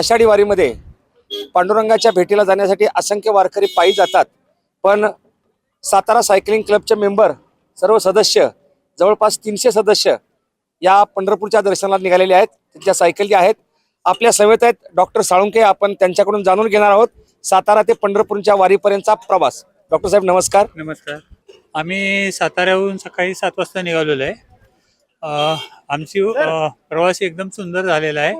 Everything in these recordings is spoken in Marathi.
आषाढी वारीमध्ये पांडुरंगाच्या भेटीला जाण्यासाठी असंख्य वारकरी पायी जातात. पण सातारा सायकलिंग क्लबचे मेंबर सर्व सदस्य जवळपास तीनशे सदस्य या पंढरपूरच्या दर्शनाला निघालेले आहेत. त्यांच्या सायकली आहेत आपल्या समेत आहेत. डॉक्टर साळुंके आपण त्यांच्याकडून जाणून घेणार आहोत. सातारा ते पंढरपूरच्या वारीपर्यंतचा प्रवास. डॉक्टर साहेब नमस्कार. नमस्कार. आम्ही साताऱ्याहून सकाळी सात वाजता निघालेलो आहे. आमची प्रवास एकदम सुंदर झालेला आहे.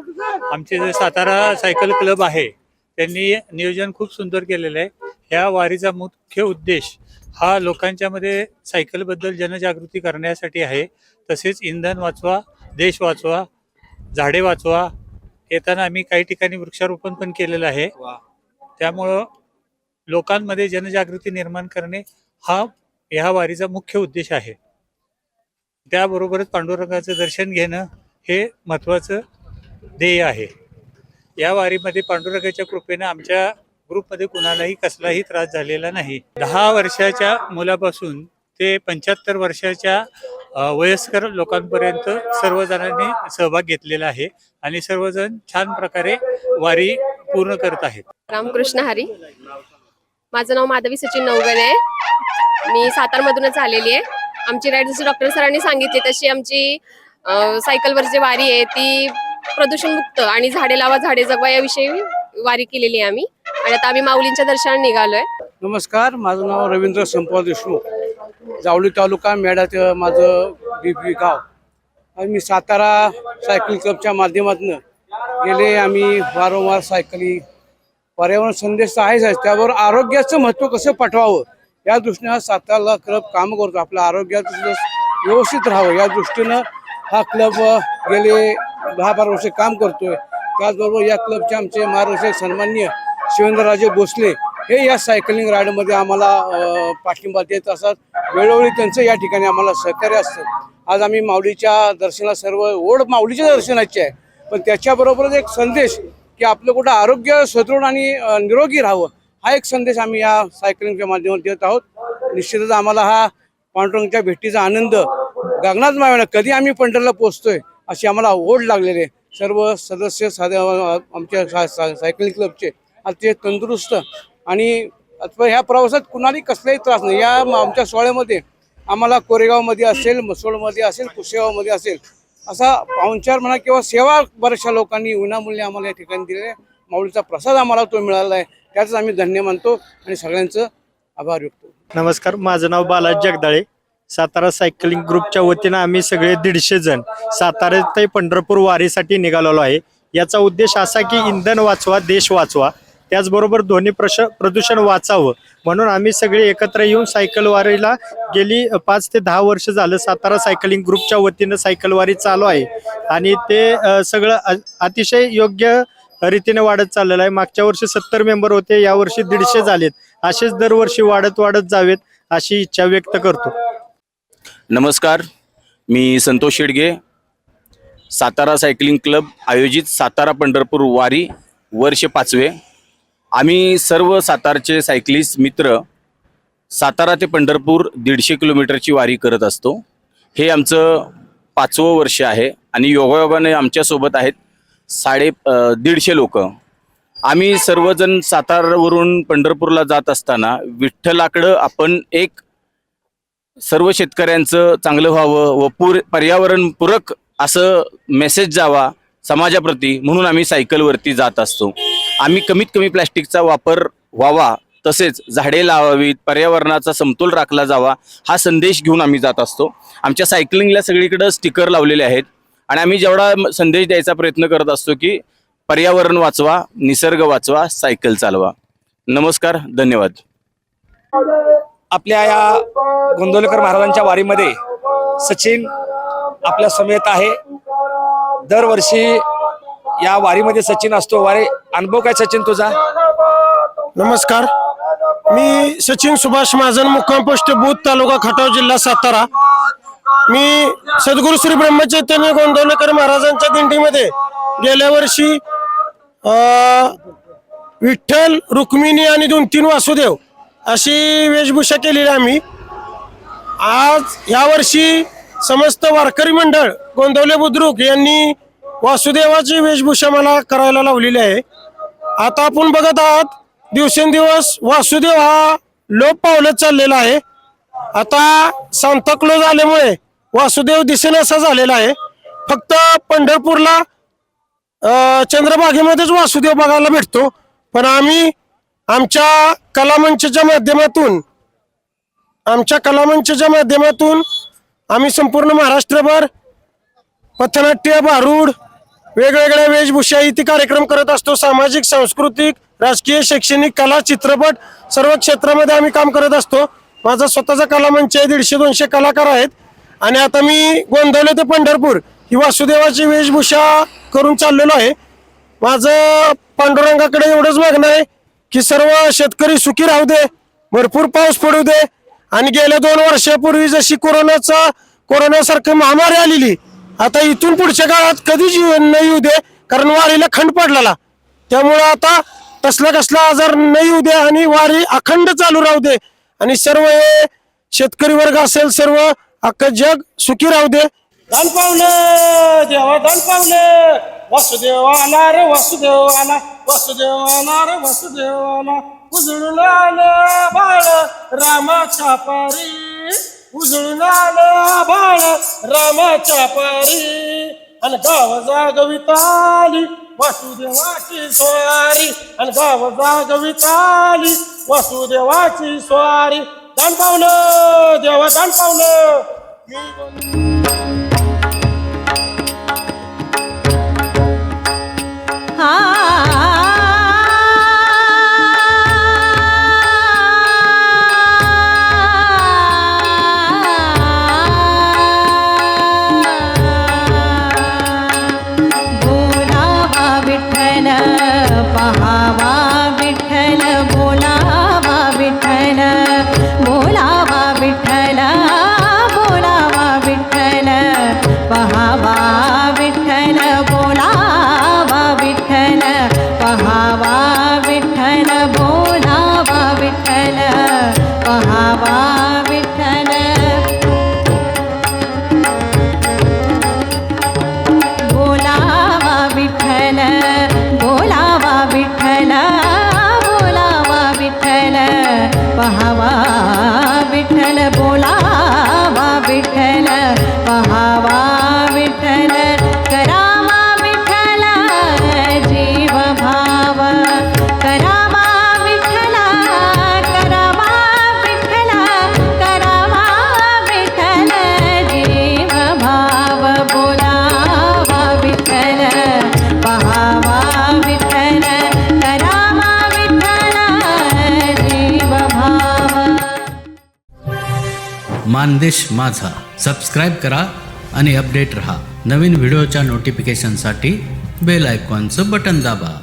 आमचे जे सातारा सायकल क्लब आहे त्यांनी नियोजन खूप सुंदर केलेलं आहे. ह्या वारीचा मुख्य उद्देश हा लोकांच्यामध्ये सायकलबद्दल जनजागृती करण्यासाठी आहे. तसेच इंधन वाचवा देश वाचवा झाडे वाचवा. येताना आम्ही काही ठिकाणी वृक्षारोपण पण केलेलं आहे. त्यामुळं लोकांमध्ये जनजागृती निर्माण करणे हा ह्या वारीचा मुख्य उद्देश आहे. त्याबरोबरच पांडुरंगाचं दर्शन घेणं हे महत्त्वाचं ध्येय आहे. या वारीमध्ये पांडुरंगाच्या कृपेनं आमच्या ग्रुपमध्ये कुणालाही कसलाही त्रास झालेला नाही. दहा वर्षाच्या मुलापासून ते पंच्याहत्तर वर्षाच्या वयस्कर लोकांपर्यंत सर्वजणांनी सहभाग घेतलेला आहे आणि सर्वजण छान प्रकारे वारी पूर्ण करत आहेत. रामकृष्ण हरी. माझं नाव माधवी सचिन नवगणे आहे मी सातारमधूनच आलेली आहे. आमची राईड जशी डॉक्टर सरांनी सांगितली तशी आमची सायकलवर जी वारी आहे ती प्रदूषणमुक्त आणि झाडे लावा झाडे जगवा याविषयी वारी केलेली आहे आम्ही. आणि आता आम्ही माऊलींच्या दर्शनाला निघालोय. नमस्कार माझं नाव रवींद्र संपा देशमुख. जावली तालुका मेढाचं माझं बीपी गाव. आणि मी सातारा सायकल क्लबच्या माध्यमातून गेले आम्ही वारंवार सायकली पर्यावरण संदेश तर आहेच आहे त्याबरोबर आरोग्याचं महत्त्व कसं पटवावं या दृष्टीनं हा सातारा क्लब काम करतो. आपलं आरोग्याचं व्यवस्थित राहावं या दृष्टीनं हा क्लब गेले दहा बारा वर्ष काम करतोय. त्याचबरोबर या क्लबचे आमचे मार्गदर्शक सन्मान्य शिवेंद्रराजे भोसले हे या सायकलिंग राईडमध्ये आम्हाला पाठिंबा देत असतात. वेळोवेळी त्यांचं या ठिकाणी आम्हाला सहकार्य असतं. आज आम्ही माऊलीच्या दर्शनाला सर्व ओढ माऊलीच्या दर्शनाची आहे. पण त्याच्याबरोबरच एक संदेश की आपलं कुठं आरोग्य सुदृढ आणि निरोगी राहावं. हा एक संदेश आम्ही या सायकलिंगच्या माध्यमातून देत आहोत. निश्चितच आम्हाला हा पांडुरंगच्या भेटीचा आनंद गगनात मावेना. कधी आम्ही पंढरला पोहोचतोय अशी आम्हाला ओढ लागलेली आहे. सर्व सदस्य साध्या आमच्या सा- सा- सायकलिंग क्लबचे अतिशय तंदुरुस्त आणि अथवा ह्या प्रवासात कुणालाही कसलाही त्रास नाही. या आमच्या सोहळ्यामध्ये आम्हाला कोरेगावमध्ये असेल मसोळमध्ये असेल कुसेगावमध्ये असेल असा पाहुणचार म्हणा किंवा सेवा बऱ्याचशा लोकांनी विनामूल्य आम्हाला या ठिकाणी दिलेल्या आहे. माऊलीचा प्रसाद आम्हाला तो मिळाला आहे. त्याच आम्ही धन्य मानतो आणि सगळ्यांचं आभार व्यक्त नमस्कार माझं नाव बालाजी जगदाळे. सातारा सायकलिंग ग्रुपच्या वतीनं आम्ही सगळे दीडशे जण सातारा ते पंढरपूर वारीसाठी निघालेलो आहे. याचा उद्देश असा की इंधन वाचवा देश वाचवा. त्याचबरोबर ध्वनी प्रश प्रदूषण वाचावं. म्हणून आम्ही सगळे एकत्र येऊन सायकलवारीला गेली पाच ते दहा वर्ष झालं सातारा सायकलिंग ग्रुपच्या वतीनं सायकलवारी चालू आहे. आणि ते सगळं अतिशय योग्य रीतीने वाढत चाललेलं आहे. मागच्या वर्षी सत्तर मेंबर होते यावर्षी दीडशे झालेत. असेच दरवर्षी वाढत वाढत जावेत अशी इच्छा व्यक्त करतो. नमस्कार. मी संतोष शेडगे. सातारा सायकलिंग क्लब आयोजित सातारा पंढरपूर वारी वर्ष पाचवे. आम्ही सर्व सातारचे सायकलिस्ट मित्र सातारा ते पंढरपूर दीडशे किलोमीटरची वारी करत असतो. हे आमचं पाचवं वर्ष आहे आणि योगायोगाने आमच्यासोबत आहेत. साडे दीडशे लोक. आम्ही सर्वजण सातारावरून पंढरपूरला जात असताना विठ्ठलाकडं आपण एक सर्व शेतकऱ्यांचं चांगलं व्हावं व पूर पर्यावरणपूरक असं मेसेज जावा समाजाप्रती म्हणून आम्ही सायकलवरती जात असतो. आम्ही कमीत कमी प्लॅस्टिकचा वापर व्हावा तसेच झाडे लावावीत पर्यावरणाचा समतोल राखला जावा हा संदेश घेऊन आम्ही जात असतो. आमच्या सायकलिंगला सगळीकडं स्टिकर लावलेले आहेत. आणि आम्ही जेवढा संदेश द्यायचा प्रयत्न करत असतो की पर्यावरण वाचवा निसर्ग वाचवा सायकल चालवा. नमस्कार धन्यवाद. आपल्या या गोंदवलेकर महाराजांच्या वारीमध्ये सचिन आपल्या समेत आहे. दरवर्षी या वारीमध्ये सचिन असतो. वारी अनुभव काय सचिन तुझा? नमस्कार. मी सचिन सुभाष महाजन मुक्काम पोस्ट बुध तालुका खटाव जिल्हा सातारा. मी सद्गुरू श्री ब्रह्मचैतन्य गोंदवलेकर महाराजांच्या दिंडीमध्ये गेल्या वर्षी विठ्ठल रुक्मिणी आणि दोन तीन वासुदेव अशी वेशभूषा केलेली आहे आम्ही. आज यावर्षी समस्त वारकरी मंडळ गोंदवले बुद्रुक यांनी वासुदेवाची वेशभूषा मला करायला लावलेली आहे. आता आपण बघत आहात दिवसेंदिवस वासुदेव हा लोप पावलत चाललेला आहे. आता सांताक्लोज आल्यामुळे वासुदेव दिसेन असा झालेला आहे. फक्त पंढरपूरला चंद्रभागेमध्येच वासुदेव बघायला भेटतो. पण आम्ही आमच्या कलामंचच्या माध्यमातून आमच्या कलामंचच्या माध्यमातून आम्ही संपूर्ण महाराष्ट्रभर पथनाट्य भारूड वेगवेगळ्या वेशभूषा इथे कार्यक्रम करत असतो. सामाजिक सांस्कृतिक राजकीय शैक्षणिक कला चित्रपट सर्व क्षेत्रामध्ये आम्ही काम करत असतो. माझा स्वतःचा कलामंच आहे दीडशे दोनशे कलाकार आहेत. आणि आता मी गोंदवले ते पंढरपूर. ही वासुदेवाची वेशभूषा करून चाललेलो आहे. माझं पांडुरंगाकडे एवढंच मागणं आहे की सर्व शेतकरी सुखी राहू दे भरपूर पाऊस पडू दे. आणि गेल्या दोन वर्षापूर्वी जशी कोरोनाचा कोरोनासारखी महामारी आलेली आता इथून पुढच्या काळात कधीच येऊ- नाही येऊ दे कारण वारीला खंड पडलेला. त्यामुळं आता कसला कसला आजार नाही येऊ दे आणि वारी अखंड चालू राहू दे. आणि सर्व हे शेतकरी वर्ग असेल सर्व अख्खं जग सुखी राहू दे. दान पावलं देवा दान पावलं वासुदेव आला रे वासुदेव आला वासुदेव आला रे वासुदेव आला उजळून आलं बाळ रामाच्या पारी. उजळून आलं बाळ रामाच्या पारी. आणि गाव जागविताली वासुदेवाची स्वारी आणि गाव जागविताली वासुदेवाची स्वारी दान पावलं देवा दान पावलं. मानदेश माझा. सबस्क्राईब करा आणि अपडेट रहा. नवीन व्हिडिओच्या नोटिफिकेशनसाठी बेल आयकॉनचं बटन दाबा.